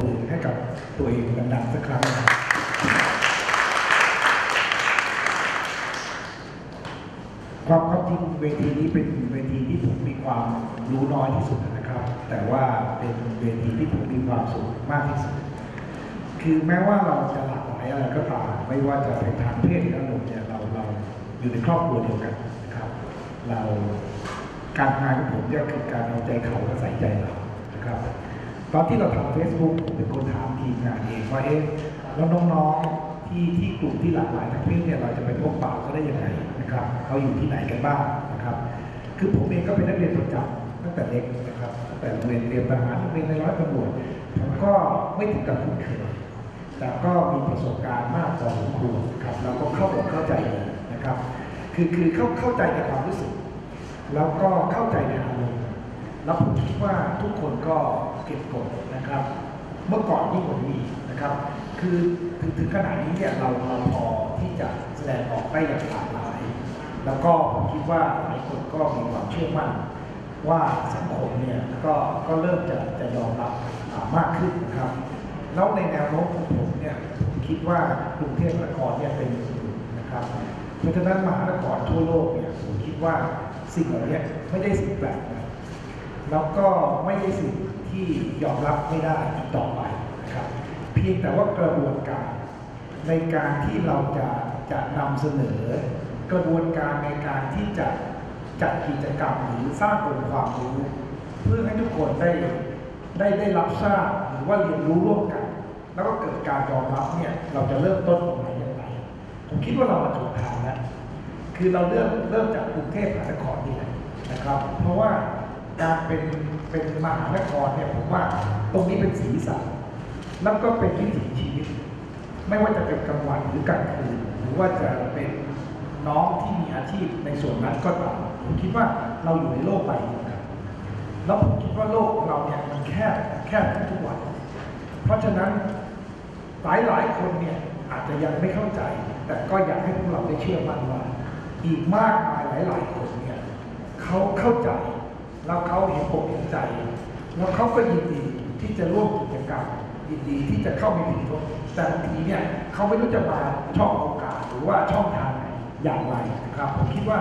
มือให้กับตัวเองดังๆสักครั้งนะครับความความจริงเวทีนี้เป็นเวทีที่ผมมีความรู้น้อยที่สุดนะครับ แต่ว่าเป็นเวทีที่ผมมีความสุขมากที่สุด คือแม้ว่าเราจะหลากหลายอะไรก็ตามไม่ว่าจะเป็นทางเพศหรืออารมณ์เนี่ยเราเราอยู่ในครอบครัวเดียวกันนะครับ เราการงานของผมเนี่ยคือการเอาใจเขาและใส่ใจเรานะครับ ตอนที่เราทำเฟซบุ๊กผมเป็นคนถามทีมงานเองว่าเอ๊ะแล้วน้องๆที่ที่กลุ่มที่หลากหลายทางเพศเนี่ยเราจะไปพบปะเขาได้ยังไงนะครับเขาอยู่ที่ไหนกันบ้างนะครับ คือผมเองก็เป็นนักเรียนประจำตั้งแต่เด็กนะครับตั้งแต่เรียนเรียนทหารเรียนในร้อยตำรวจผมก็ไม่ถึงกับคุ้นเคยแต่ก็มีประสบการณ์มากพอสมควรครับแล้วก็เข้าอกเข้าใจเลยนะครับ คือคือเข้าเข้าใจในความรู้สึก แล้วก็เข้าใจในอารมณ์แล้วผมคิดว่าทุกคนก็ เก็บกดนะครับ เมื่อก่อนที่ผมมีนะครับ คือถึงถึงขนาดนี้เนี่ยเราเราพอที่จะแสดงออกได้อย่างหลากหลาย แล้วก็ผมคิดว่าหลายคนก็มีความเชื่อมั่นว่าสังคมเนี่ยก็ก็เริ่มจะจะยอมรับมากขึ้นนะครับ แล้วในแนวโน้มของผมเนี่ยคิดว่ากรุงเทพมหานครเนี่ยเป็นศูนย์นะครับเพราะฉะนั้นมหานครทั่วโลกเนี่ยผมคิดว่าสิ่งเหล่านี้ไม่ได้สิ่งแปลกนะแล้วก็ไม่ได้สิ่ง ที่ยอมรับไม่ได้ต่อไปนะครับเพียงแต่ว่ากระบวนการในการที่เราจะจะนำเสนอ กระบวนการในการที่จะจัดกิจกรรมหรือสร้างองค์ความรู้ เพื่อให้ทุกคนได้ได้ได้รับทราบหรือว่าเรียนรู้ร่วมกัน แล้วก็เกิดการยอมรับเนี่ยเราจะเริ่มต้นตรงไหนอย่างไรผมคิดว่าเรามาถูกทางแล้วคือเราเริ่มเริ่มจากกรุงเทพมหานครนี่แหละนะครับ เพราะว่า การเป็นเป็นมหานครเนี่ยผมว่าตรงนี้เป็นสีสันแล้วก็เป็นวิถีชีวิต ไม่ว่าจะเป็นกลางวันหรือกลางคืนหรือว่าจะเป็นน้องที่มีอาชีพในส่วนนั้นก็ตามผมคิดว่าเราอยู่ในโลกใบเดียวกันแล้วผมคิดว่าโลกของเราเนี่ยมันแคบแคบขึ้นทุกวัน เพราะฉะนั้นหลายหลายคนเนี่ยอาจจะยังไม่เข้าใจ แต่ก็อยากให้พวกเราได้เชื่อมั่นว่า อีกมากมายหลายๆคนเนี่ยเขาเข้าใจ แล้วเขาเห็นอกเห็นใจ แล้วเขาก็ยินดีที่จะร่วมกิจกรรมยินดีที่จะเข้ามีส่วนร่วมแต่บางทีเนี่ยเขาไม่รู้จะมาช่องโอกาสหรือว่าช่องทางไหนอย่างไรนะครับผมคิดว่า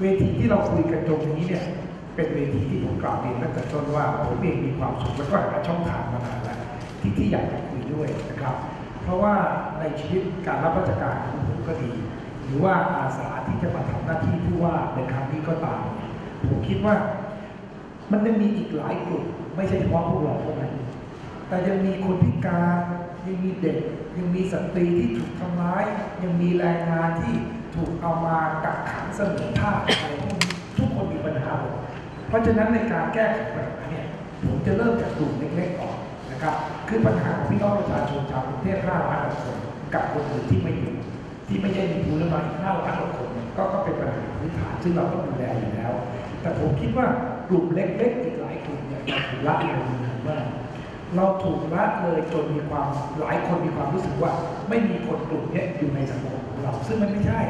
เวทีที่เราคุยกันตรงนี้เนี่ยเป็นเวทีที่ผมกล่าวเรียนตั้งแต่ต้นว่าผมเองมีความสุขแล้วก็หาช่องทางมานานแล้วที่ที่อยากจะคุยด้วยนะครับ เพราะว่าในชีวิตการรับราชการของผมก็ดี หรือว่าอาสาที่จะมาทำหน้าที่ผู้ว่าในครั้งนี้ก็ตาม ผมคิดว่า มันยังมีอีกหลายกลุ่มไม่ใช่เฉพาะพวกเราเท่านั้นแต่ยังมีคนพิการยังมีเด็ก ยังมีสตรีที่ถูกทำร้าย ยังมีแรงงานที่ถูกเอามากักขังเสนอท่าสอะไรพวกนี้ทุกคนมีปัญหาหมดเพราะฉะนั้นในการแก้ไขปัญหาเนี่ยผมจะเริ่มจากกลุ่มเล็กๆก่อนนะครับ คือปัญหาของพี่น้องประชาชนชาวกรุงเทพ5ล้านคนกับคนอื่นที่ไม่อยู่ที่ไม่ใช่มีภูมิลำเนาอีก5ล้านกว่าคนเนี่ยก็ก็เป็นปัญหาพื้นฐานซึ่งเราต้องดูแลอยู่แล้ว แต่ผมคิดว่ากลุ่มเล็กๆอีกหลายกลุ่มเนี่ยเราถูกละเลยมากเราถูกละเลยจนมีความหลายคนมีความรู้สึกว่า ไม่มีคนกลุ่มนี้อยู่ในสังคมของเรา ซึ่งมันไม่ใช่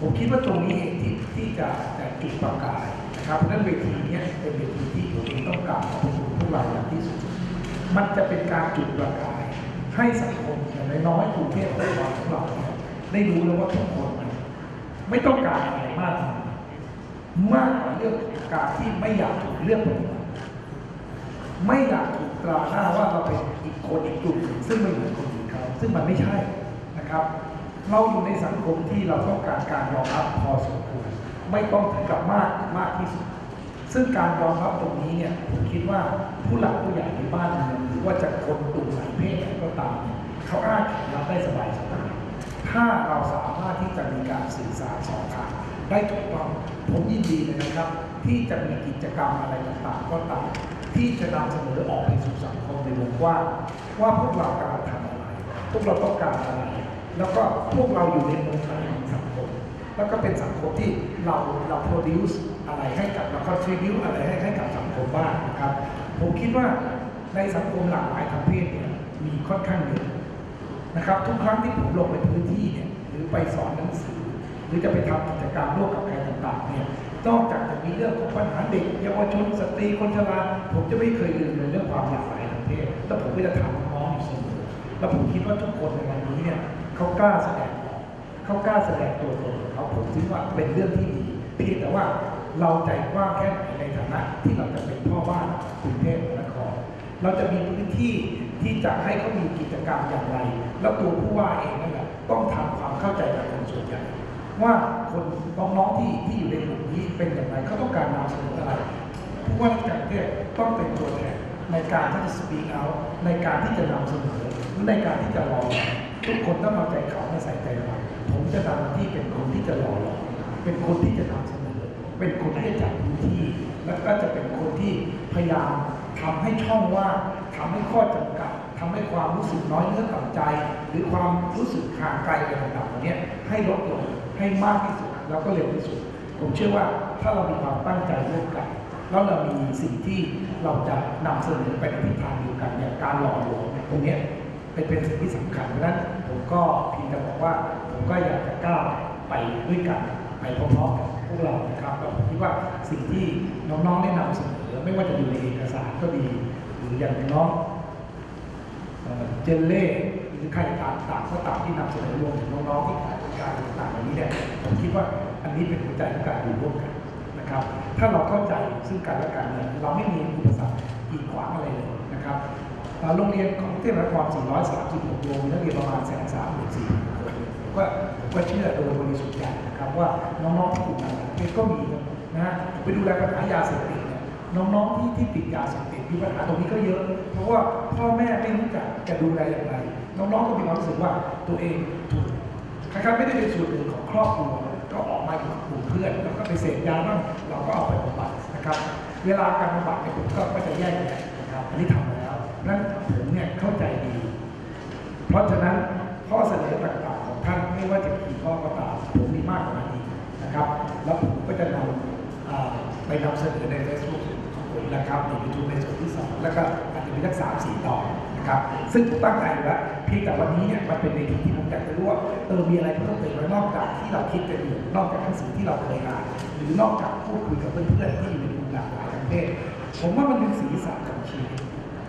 ผมคิดว่าตรงนี้เองที่ที่จะจะจุดประกายนะครับเพราะนั้นเวทีนี้เป็นเวทีที่ผมเองต้องกาบขอบคุณพวกเราอย่างที่สุด มันจะเป็นการจุดประกาย ให้สังคมอย่างน้อยๆกรุงเทพมหานครของเราได้รู้แล้วว่าทุกคนมันไม่ต้องการอะไรมาก มากกว่าเรื่องการที่ไม่อยากถูกเลือกไม่อยากถูกตราหน้าว่าเราเป็นอีกคนอีกกลุ่มหนึ่งซึ่งไม่เหมือนคนอื่นเขาซึ่งมันไม่ใช่นะครับ เราอยู่ในสังคมที่เราต้องการการยอมรับพอสมควรไม่ต้องถึงกับมากมากที่สุด ซึ่งการยอมรับตรงนี้เนี่ยผมคิดว่าผู้หลักผู้ใหญ่ในบ้านเมืองหรือว่าจะคนกลุ่มไหนเพศไหนก็ตามเนี่ยเขาอาจรับได้สบายสบายถ้าเราสามารถที่จะมีการสื่อสารสองทาง ได้ถูกต้องผมยินดีเลยนะครับ ที่จะมีกิจกรรมอะไรต่างๆก็ตามที่จะนำเสนอออกไปสู่สังคมในวงกว้างว่าพวกเรากำลังทำอะไร พวกเราต้องการอะไร แล้วก็พวกเราอยู่ในมุมไหนของสังคม แล้วก็เป็นสังคมที่เราเรา produce อะไรให้กับเรา contribute อะไรให้ให้กับสังคมบ้างนะครับ ผมคิดว่าในสังคมหลากหลายทางเพศเนี่ยมีค่อนข้างเยอะนะครับ ทุกครั้งที่ผมลงไปพื้นที่เนี่ยหรือไปสอนหนังสือ รือจะไปทำกิจกรรมร่วมกับใครต่างๆเนี่ยนอกจากจะมีเรื่องของปัญหาเด็กเยาวชนสตรีคนชราผมจะไม่เคยลืมเลยเรื่องความหลากหลายทางเพเทพแล้วผมก็จะถามน้องอยู่เสมอแล้วผมคิดว่าทุกคนในวันนี้เนี่ยเขากล้าแสดงเขากล้าแสดงตัวตนของเขาผมคิดว่าเป็นเรื่องที่ดีเพียงแต่ว่าเราใจกว้างแค่ไหนในฐานะที่เราจะเป็นพ่อบ้านกรุงเทพมหานครเราจะมีพื้นที่ที่จะให้เขามีกิจกรรมอย่างไร แล้วตัวผู้ว่าเองนั่นแหละต้องทำความเข้าใจกับคนส่วนใหญ่ ว่าคนน้องๆที่ที่อยู่ในกลุ่มนี้เป็นอย่างไรเขาต้องการนำเสนออะไรผู้ว่าราชการกรุงเทพต้องเป็นตัวแทนในการที่จะ speak out ในการที่จะนำเสนอในการที่จะรอทุกคนต้องเอาใจเขาและใส่ใจเราผมจะทำที่เป็นคนที่จะรอเราเป็นคนที่จะนำเสนอเป็นคนที่จะจัดพื้นที่ แล้วก็จะเป็นคนที่พยายามทำให้ช่องว่างทำให้ข้อจำกัดทำให้ความรู้สึกน้อยเนื้อต่ำใจ หรือความรู้สึกห่างไกลอะไรต่างๆเหล่านี้ให้ลดลง ให้มากที่สุดแล้วก็เร็วที่สุด ผมเชื่อว่าถ้าเรามีความตั้งใจร่วมกัน แล้วเรามีสิ่งที่เราจะนำเสนอไปในทิศทางเดียวกันอย่างการหล่อหลวมตรงนี้เป็นเป็นสิ่งที่สำคัญเพราะนั้นผมก็เพียงแต่บอกว่าผมก็อยากจะก้าวไปด้วยกันไปพร้อมๆกับพวกเรานะครับแล้วผมคิดว่าสิ่งที่น้องๆได้นำเสนอไม่ว่าจะอยู่ในเอกสารก็ดี หรืออย่างน้อง เจนเล่หรือใครต่างต่างก็ตามที่นำเสนอรวมถึงน้องๆที่ขายบริการต่างๆเหล่านี้เนี่ยผมคิดว่าอันนี้เป็นหัวใจของการอยู่ร่วมกันนะครับ ถ้าเราเข้าใจซึ่งกันและกันเนี่ยเราไม่มีอุปสรรคกีดขวางอะไรเลยนะครับโรงเรียนของเทพนคร436โรงมีนักเรียนประมาณแสนสามหมื่นสี่ก็ก็เชื่อโดยบริสุทธิ์ใจนะครับว่าน้องๆที่ถูกนำเทศก็มีนะไปดูแลปัญหายาเสพติดเนี่ยน้องๆที่ที่ติดยาเสพติด มีปัญหาตรงนี้ก็เยอะ เพราะว่าพ่อแม่ไม่รู้จักจะดูแลอย่างไร น้องๆก็มีความรู้สึกว่าตัวเองถูกคล้ายๆไม่ได้เป็นส่วนหนึ่งของครอบครัวก็ออกมาอยู่กับกลุ่มเพื่อนแล้วก็ไปเสพยาบ้างเราก็เอาไปบำบัดนะครับ เวลาการบำบัดเนี่ยผมก็จะแยกแยะนะครับอันนี้ทำแล้วนั้นผมเนี่ยเข้าใจดี เพราะฉะนั้นข้อเสนอต่างๆของท่านไม่ว่าจะกี่ข้อก็ตามผมมีมากกว่านั้นะครับ แล้วผมก็จะนำไปนำเสนอใน Facebook ของผม นะครับในยูทูบในส่วนที่สองแล้วก็อาจจะมีสักสามสี่ตอนนะครับ ซึ่งผมตั้งใจอยู่แล้วเพียงแต่วันนี้เนี่ยมันเป็นในที่ที่ผมอยากจะรู้ว่าเออมีอะไรเพิ่มเติมไหมนอกจากที่เราคิดกันอยู่นอกจากหนังสือที่เราเคยอ่านหรือนอกจากพูดคุยกับเพื่อนๆที่อยู่ในกลุ่มหลากหลายทางเพศผมว่ามันเป็นสีสันของชีวิต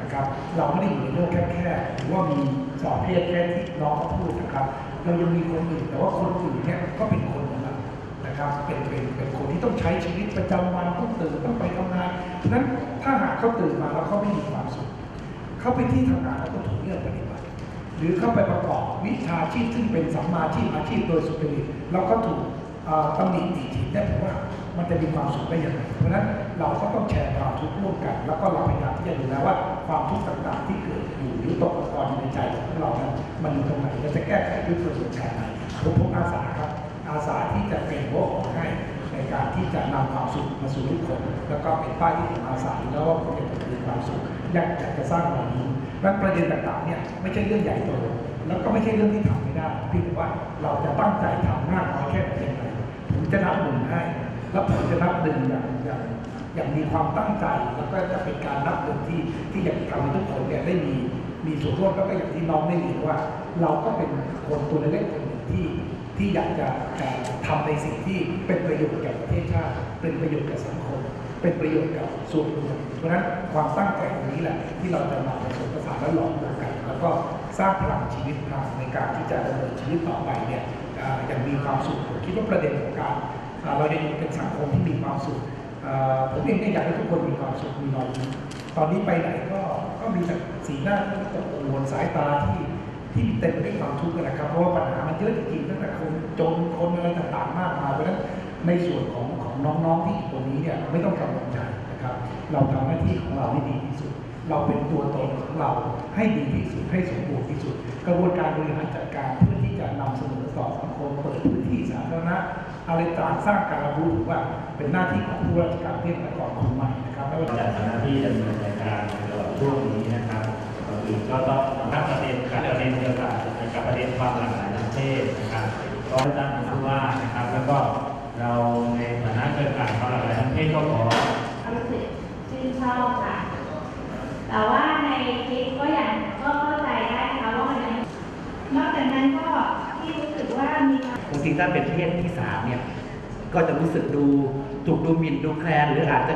นะครับเราไม่ได้อยู่ในโลกแคบๆหรือว่ามีสองเพศแค่ที่น้องเขาพูดนะครับ เรายังมีคนอื่นแต่ว่าคนอื่นเนี่ยก็เป็นคน นเรานะครับเป็นเป็นเป็นคนที่ต้องใช้ชีวิตประจำวันต้องตื่นต้องไปทำงานฉะนั้นถ้าหากเขาตื่นมาแล้วเขาไม่มีความสุขเขาไปที่ทำงานแล้วก็ถูกเลือกปฏิบัติ หรือเข้าไปประกอบวิชาชีพซึ่งเป็นสัมมาชีพอาชีพโดยสุจริตเราก็ถูกตำหนิติฉินได้ผมว่ามันจะมีความสุขได้อย่างไรเพราะฉะนั้นเราก็ต้องแชร์ความทุกข์ร่วมกัน แล้วก็เราพยายามที่จะดูแลว่าความทุกข์ต่างๆที่เกิดอยู่หรือตกตะกอนในใจของเรานั้นมันอยู่ตรงไหนเราจะแก้ไขด้วยกระบวนการไหนผมผมอาสาครับ อาสาที่จะเป็นหัวหอกให้ในการที่จะนำความสุขมาสู่ทุกคน แล้วก็เป็นป้ายที่ผมอาสาแล้วว่าผมจะเป็นความสุขอยากจะสร้างวันนี้และประเด็นต่างๆเนี่ยไม่ใช่เรื่องใหญ่โตแล้วก็ไม่ใช่เรื่องที่ทำไม่ได้เพียงแต่ว่าเราจะตั้งใจทำมากน้อยแค่ไหนผมจะนับหนึ่งให้ แล้วผมจะนับหนึ่งอย่างอย่างอย่างมีความตั้งใจแล้วก็จะเป็นการนับหนึ่งที่ที่อยากทำให้ทุกคนเนี่ยได้มีมีส่วนร่วมแล้วก็อย่างที่น้องได้เรียนว่า เราก็เป็นคนตัวเล็กๆคนหนึ่งที่ ที่อยากจะจะทำในสิ่งที่เป็นประโยชน์แก่ประเทศชาติ เป็นประโยชน์แก่สังคม เป็นประโยชน์กับส่วนรวมเพราะนั้นความตั้งใจตรงนี้แหละที่เราจะมาผสมผสานและหลอมรวมกัน แล้วก็สร้างพลังชีวิตพลังในการที่จะดำเนินชีวิตต่อไปเนี่ยอย่างมีความสุขผมคิดว่าประเด็นของการเราจะอยู่เป็นสังคมที่มีความสุขผมเองเนี่ยอยากให้ทุกคนมีความสุขมีรอยยิ้มตอนนี้ไปไหนก็ก็มีแต่สีหน้าที่ตกกังวลสายตาที่ที่เต็มไปด้วยความทุกข์นะครับเพราะว่า ยอะจริงๆตั้งแต่คนจนคนอะไรต่างๆมากมายเพราะฉะนั้นในส่วนของของน้องๆที่อยู่ตรงนี้เนี่ยไม่ต้องกังวลใจนะครับ เราทำหน้าที่ของเราให้ดีที่สุด เราเป็นตัวตนของเราให้ดีที่สุดให้สมบูรณ์ที่สุด กระบวนการบริหารจัดการเพื่อที่จะนำเสนอต่อสังคมเปิดพื้นที่สาธารณะอะไรต่างสร้างการรับรู้ถือว่าเป็นหน้าที่ของผู้ราชการเทศนครคนใหม่นะครับไม่ว่าจะจัดหน้าที่ดำเนินรายการตลอดช่วงนี้นะครับก็ต้องตั้งประเด็นการประเด็นเกี่ยวกับกับประเด็นความหลากหลาย เพศนะครับก็ตั้งผู้ว่านะครับ แล้วก็เราในฐานะเครือข่ายควาหลากหลายทางเพศก็ขอรู้สึกชื่นชอบค่ะ แต่ว่าในคลิปก็อย่างก็เข้าใจได้นะคะว่ามันยังนอกจากนั้นก็ที่รู้สึกว่ามีความบางทีถ้าเป็นเพศที่สามเนี่ย ก็จะรู้สึกดูถูกดูหมิ่นดูแคลนหรืออาจจะ